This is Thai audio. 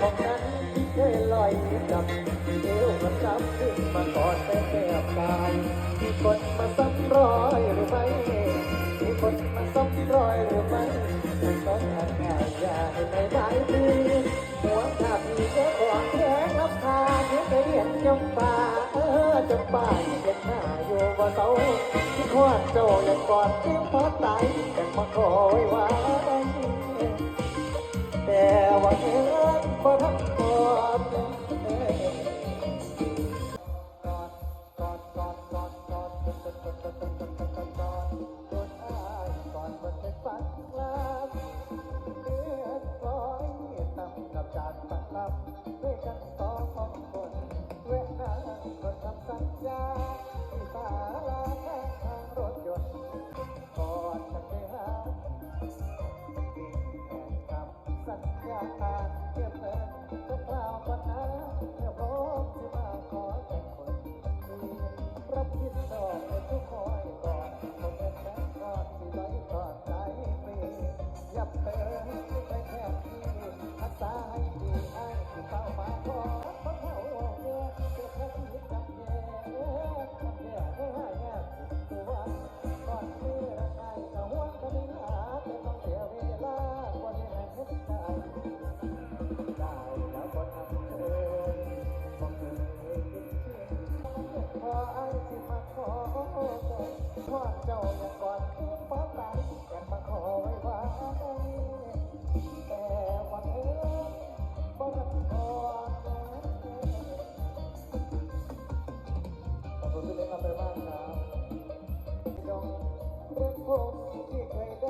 ของนั้นที่เคยลอยดับเอวกระชับขึ้นมาก่อนแต่แสบกายมีคนมาซ้ำรอยหรือไม่มีคนมาซ้ำรอยหรือไม่ต้องทำงานอย่าให้ไม่ได้ดีหัวขาดมีแค่าของแข็งรับพาเพื่อไปเรียนจำปาเออจำปาที่เห็นหน้าอยู่ว่เสาที่ควาดเจ้าอย่างก่อนเที่ยงพอตายแต่มาคอยว่าแต่ว่าเออ ประทับกอดด้วยกันสองคนเวลาก็ทำสัญญาที่ตา เก็บเงินเจ็กล่าวก่นนะ ขอทอดเจ้าอย่าก่อนคืนฟ้าตายอยากมาขอไว้ว่าแต่วันเธอบ่รับพรขอบคุณที่เล่นมาไปบ้านนะจงเรื่องผมที่เคยได้